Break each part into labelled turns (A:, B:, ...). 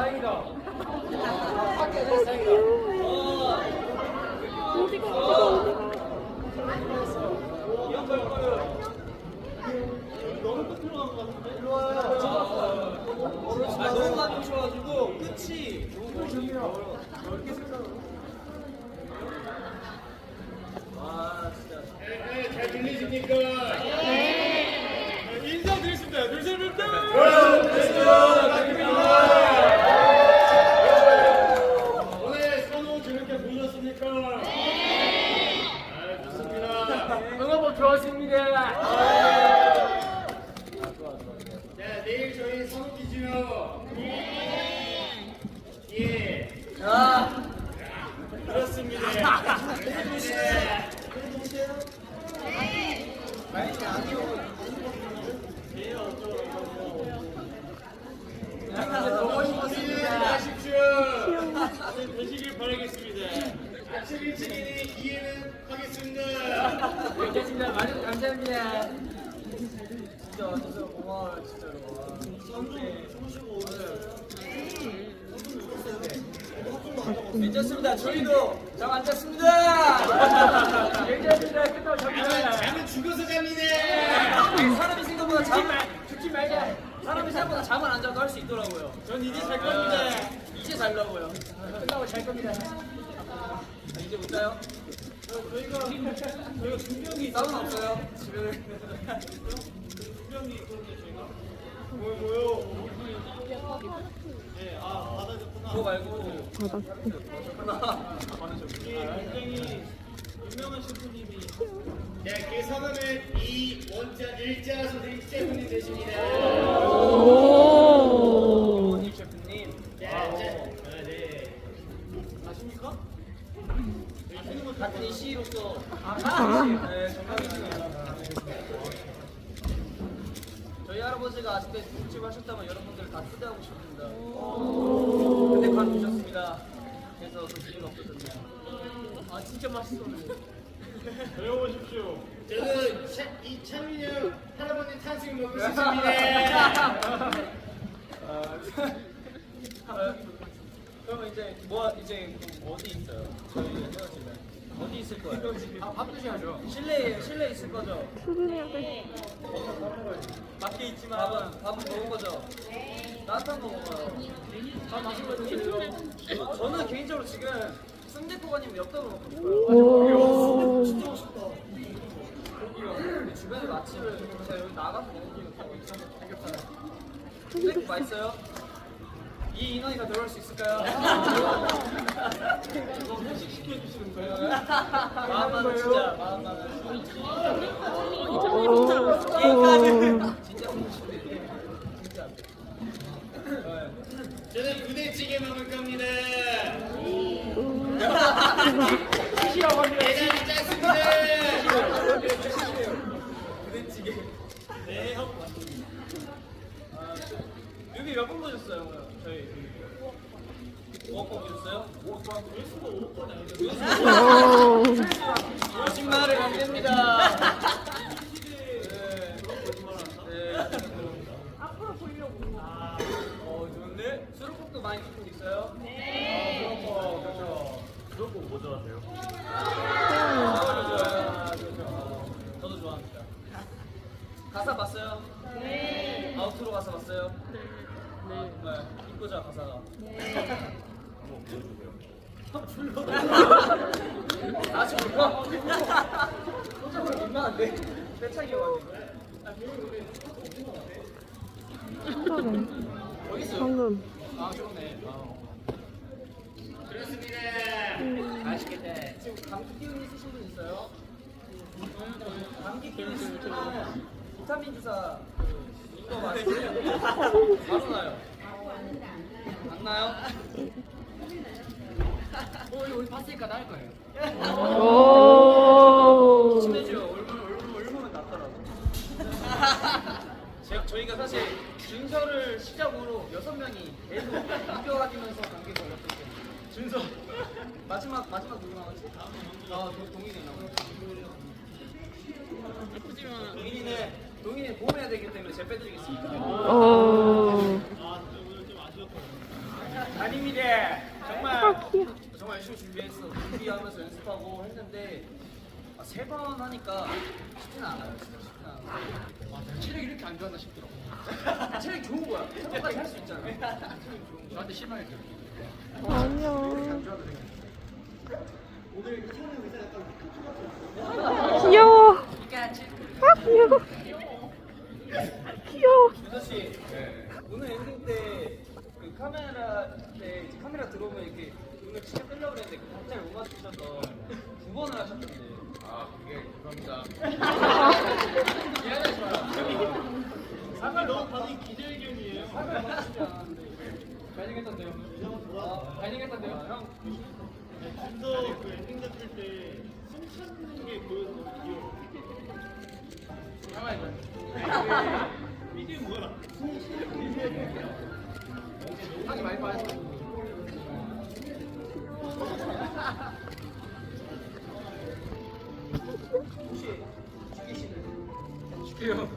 A: 다행이다. 밖에 내 다행이다.
B: 아, 너무 많이 오셔가지고 끝이 아 진짜
C: 네, 잘 들리십니까? 네. 인사드리겠습니다. 둘셋넷 오늘 선호 재밌게 보셨습니까? 네. 아, 좋습니다.
A: 응원법 좋았습니다.
C: 자, 내일 저희 선호 기지요. 예.
B: 아
C: 그렇습니다.
A: 보고
C: 네,
A: 싶었습니다.
C: 하십시오. 다들
A: 괜찮습니다.
B: 저희도 잘 앉았습니다
A: 괜찮습니다.
C: 잠은 죽어서 잡니다.
B: 사람이 생각보다 잠
A: 죽지 말자.
B: 사람이 생각보다 잠을 안 자도 할 수 있더라고요 전 이제 잘 겁니다. 이제 잘라고요.
A: 끝나고 잘 겁니다.
B: 아, 이제 못 자요? 저희가 저희가 중병이 싸움 없어요? 집에. 중병이 있거든요 저희가.
C: 뭐요 뭐요? 네, 아 받아줬구나.
B: 그거 말고.
C: 굉장히 유명한 셰프님이 네, 그 성함은 이원자 일자 선생님 셰프님 되십니다.
B: 부모님 셰프님
C: 네, 자, 아, 네.
B: 아십니까? 같은 이씨로서 네, 정답이시네요 저희 할아버지가 아직도 국집 하셨다면 여러분들 다 초대하고 싶습니다 근데 관두셨습니다 없어졌네요 아 진짜 맛있었는데
C: 배워보십시오. 저는 차, 이 차민영 할아버지 탕수육 먹고 싶습니다.
B: 아, 그러면 이제 뭐 이제 어디 있어요? 저희 헤어지면 어디 있을 거예요?
A: 아, 밥 드셔야죠.
B: 실내 실내 있을 거죠?
D: 출근해야 돼.
B: 밖에 있지만 밥은 밥은 먹은 거죠? 따뜻한 거 먹어요. 밥 마신 거 드세요. 저는 개인적으로 지금 순대국아니면 엽떡을 먹고 싶어요.
D: 오.
B: 진짜 맛있다. 근데 주변에 맛집을 제가 여기 나가서 먹는 게 삼겹살. 순대국 맛있어요? 이 인원이 다 들어올 수 있을까요? 이거 회식 시켜 주시는 거예요? 마음만은 진짜 마음만은. 게임까지 진짜 먹고 싶네. 진짜. 네.
C: 저는 부대찌개 먹을 겁니다.
A: 시시라고 합니다.
B: 부대찌개. 네, 형. 아, 저- 여기 몇 번 보셨어요, 오늘? 저희. 5번 보셨어요? 5번. 왜 수가 5번 아니에요?
D: 오.
B: 거짓말을 안 됩니다. 네. 네. 앞으로 보이려고. 아, 어, 좋은데? 수록곡도 많이 듣고 있어요? 네. 수록곡, 그렇죠. 수록곡 뭐 좋아하세요? 아, 좋아요. 그렇죠. 저도 좋아합니다. 가사 봤어요? 네. 아우트로 가사 봤어요? 네. 네. 이쁘죠, 가사가? 네. 아. 아, 좋네. 아.
C: 그렇습니다.
B: 맛있겠다. 지금 감기 기운 있으신 분 있어요? 감기 기운 있으면 비타민 주사 그 이거 맞으세요?
A: 어, 이거 우리 봤으니까 나을 거예요.
D: 오.
B: 친해져요. 얼굴 얼굴 얼굴은 낫더라고. 제가 저희가 사실 준서를 시작으로 여섯 명이 계속 이겨가면서 감기 걸렸을 때 준서 마지막 마지막 누구 나왔지? 아 동- 동인이 나왔어. 동인이는 동인이 보험해야 되기 때문에 제가 빼드리겠습니다.
D: 오.
C: 아, 오늘 좀 아쉬웠거든요.
B: 아닙니다. 정말
D: 아.
B: 정말 열심히 준비했어. 준비하면서 연습하고 했는데 아, 세 번 하니까 쉽지는 않아요. 진짜 쉽지는 않아요.
A: 와, 내가 체력이 이렇게 안 좋았나 싶더라고.
B: 체력이 좋은 거야. 세 번까지 할 수 있잖아.
A: 저한테 실망했어요.
D: 안녕. 귀여워. 아, 귀여워. 귀여워.
B: 유서 씨, 오늘 엔딩 때그 카메라 때 이제 카메라 들어오면 이렇게 눈을 진짜 뜨려고 그랬는데 갑자기 못 맞추셔서 두 번을 하셨던데.
A: 아, 그게 죄송합니다. 미안해, 좋아요.
B: 상을 너무 받은 기대의견이에요. 상을 맞추지 않았는데.
A: 잘생겼던데요? 아, 잘생겼던데요? 형.
C: 준서 그 엔딩 잡힐 때 숨찬 게 보여서 너무 귀여워.
A: 가만히
C: 이게 뭐야?
A: 줄게요.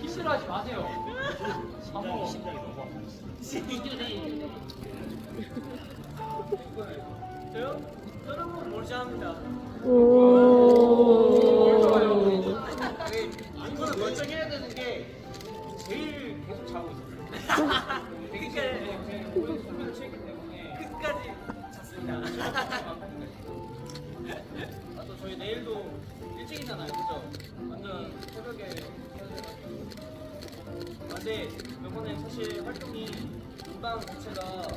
A: 키스를 하지 마세요.
B: 저요? 저는 뭐 멀쩡합니다.
D: 오.
B: 일찍이잖아요, 그죠? 완전 새벽에. 아, 근데 이번에 사실 활동이 음방 자체가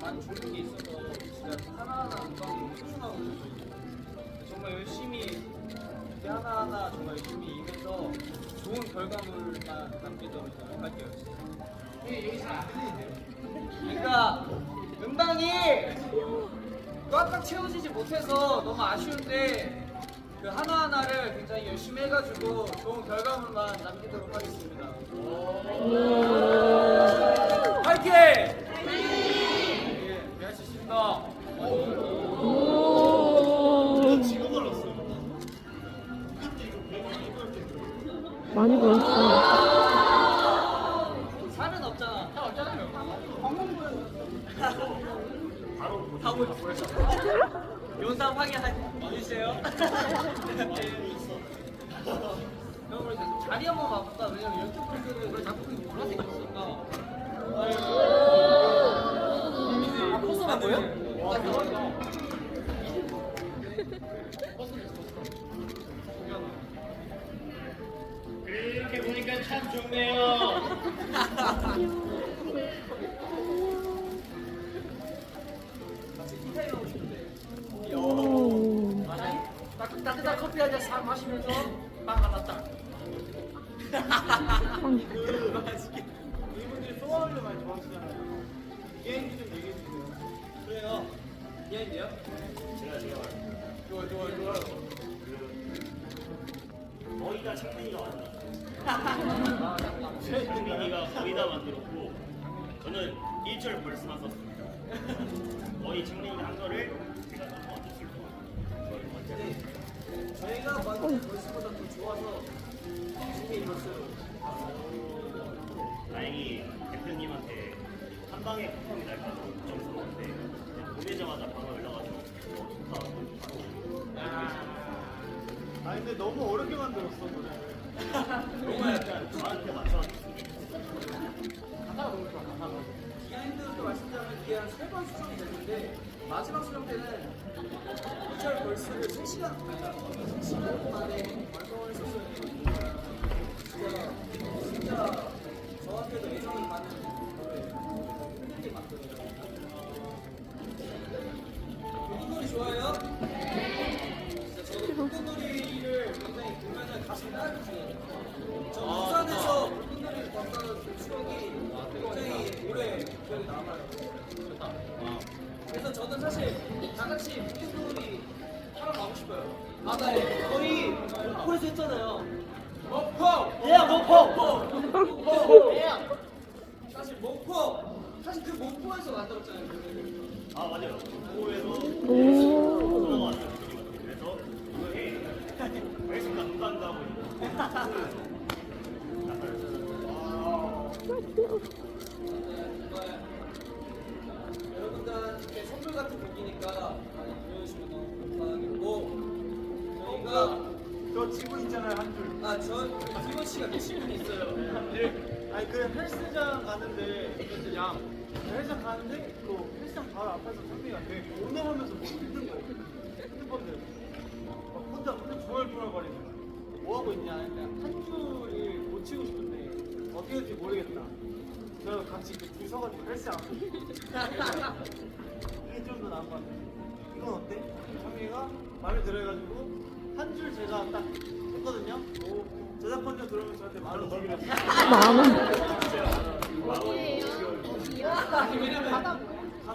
B: 많이 좋은 게 있어서 진짜 하나하나 음방이 소중하고 정말 열심히 그때 하나하나 정말 열심히 임해서 좋은 결과물만 할게요.
A: 이게 여기 잘안 들리는데요?
B: 그러니까 음방이 꽉꽉 채워지지 못해서 너무 아쉬운데 그 하나하나를 굉장히 열심히 해가지고 좋은 결과물만 남기도록 하겠습니다.
C: 이렇게 보니까 참 좋네요.
A: 따- 따뜻한 커피 한 잔 사 마시면서 빵 하나 딱.
C: 이분들이 소화를 많이 좋아하시잖아요. 비행기 좀 얘기해 주세요.
B: 그래요. 미안인데요?
C: 제가 제가
A: 좋아, 좋아, 좋아.
C: 거의 다 창민이가 만들었어요. 창민이가 거의 다 만들었고 저는 1절 벌스만 썼습니다. 거의 창민이가 한 거를
B: 다더 좋아서 준비 입었어요.
C: 다행히 대표님한테 한 방에 쿠폰이 날까 봐 걱정스러웠는데 보내자마자 바로 연락 와서 어, 좋다. 아 근데 너무 어렵게 만들었어. 너무 약간 저한테 맞춰놨으면
A: 가사가 너무 좋아, 가사가.
B: 비하인드도 말씀드리면 이게 한세번 수정이 됐는데 마지막 수정 때는 2절 벌스를 3시간, 아니 3시간 만에 완성을 했었어요. 진짜, 진짜 저한테도 애정이 가는 노래예요. 힘들게 만들어요. 흑놀이 좋아해요? 진짜 저도 흑놀이를 굉장히 보면은 가슴이 따뜻해요. 저 부산에서 흑놀이를 봤던 추억이 굉장히 오래 기억에 남아요. 좋다. 그래서 저는 사실 다 같이 흑놀이 하러 가고 싶어요. 바다에 거의 목포에서 했잖아요. 목포! 예, 목포! 목포! 예! 사실 목포! 사실 그 목포에서 만들었잖아요.
C: 그아 맞아요. 있고.
B: 여 러분들한테 선물 같은 곡이니까 많이 들어주시면 너무 감사하겠고 저희가
E: 저 지분 있잖아요 한 줄.
B: 아전 김원 씨가 그 친분이 있어요.
E: 네. 아니 그 헬스장 가는데 그냥 헬스장 가는데 그 헬스장 바로 앞에서 선배가 되게 고뇌하면서 뭐 힘든 거 핸드폰들 막 혼자 혼자 중얼중얼 거리는 거야. 뭐 하고 있냐 했는데 한 줄을 고치고 싶은데 어떻게 될지 모르겠다. 그래서 같이 이렇게 서가지고 헬스장 하고 이게 좀 더 나은 것 같아. 이건 어때? 성미가 말을 들어가지고 한 줄 제가 딱 했거든요. 저작권료 들어오면 저한테 만원 주기로 했어요.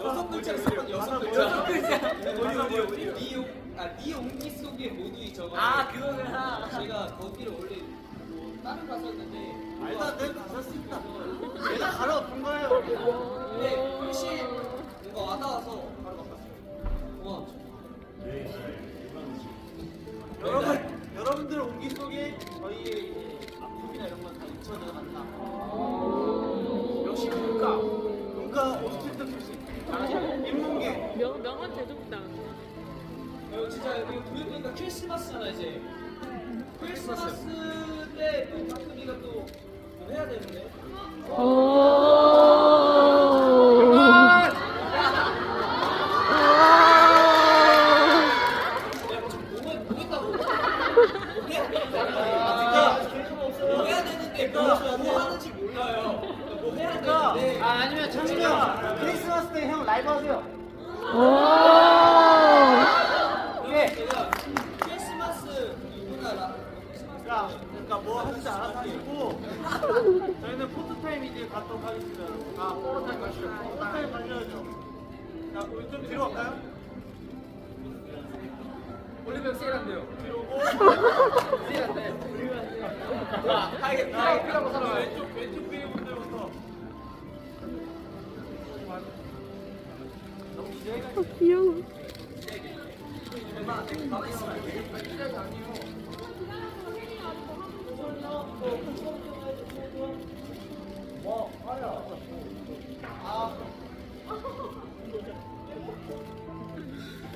B: 여섯 글자 있었거든 여섯 글자. 어디 어디 어디 니 아니 옹기 속에 모두 적어. 아 그거구나. 제가 거기를 원래 뭐 다른 가사였는데
E: 일단 내 가사 쓴다. 내가 가로 본 거예요.
B: 근데 훨씬 뭔가 와닿아서 바로 바꿨어요. 와.
E: 여러분, 여러분들 온기 속에 저희의 이제 아픔이나 이런 건 다 잊혀 들어간다. 역시 문과, 문과 오스트리트 출신. 인문계.
D: 명, 명언 대동당.
B: 어, 진짜 여기 도요토니까 크리스마스잖아 이제. 크리스마스 때또 가끔이가 또뭐 해야 되는데.
D: 오.
B: 뭐, 뭐? 뭐? 뭐 뭐, 뭐. 뭐.
E: 아, 아니면 창민이 형, 크리스마스 때 형 라이브 하세요.
D: 오.
B: 네. 제가 크리스마스 누구나 라 크리스마스
E: 그러니까, 그러니까 뭐 하는지 알아서 하시고, 저희는 갖도록 하겠습니다. 아, 포토타임 가시죠. 포토타임 가셔야죠. 자, 우리 좀 뒤로 갈까요?
B: 올리면 세일한대요.
E: 뒤로 오고.
B: 세일한대. 자, 하게 하게 필요하고 살아요.
E: 왼쪽, 왼쪽 비의 분들부터. 너무 기대해가지고.
D: 아, 귀여워.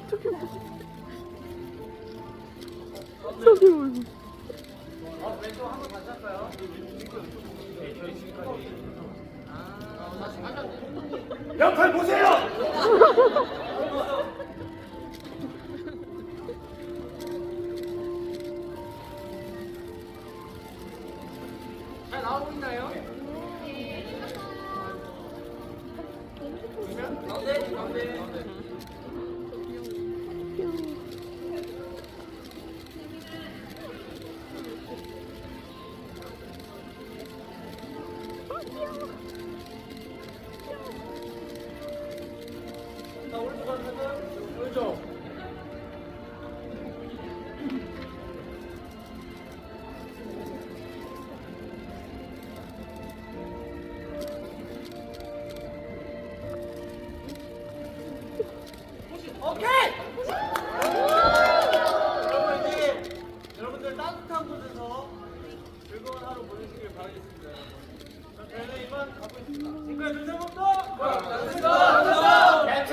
D: 저기
E: 한번 다시 할까요? 옆을 보세요! 자, 오른쪽 가면은 오른쪽. 여러분 이제 여러분들 따뜻한 곳에서 즐거운 하루 보내시길 바라겠습니다. 저희는 이만 가보겠습니다. 지금까지 윤세범도
B: 감사합니다.
E: 감사합니다.
B: 오늘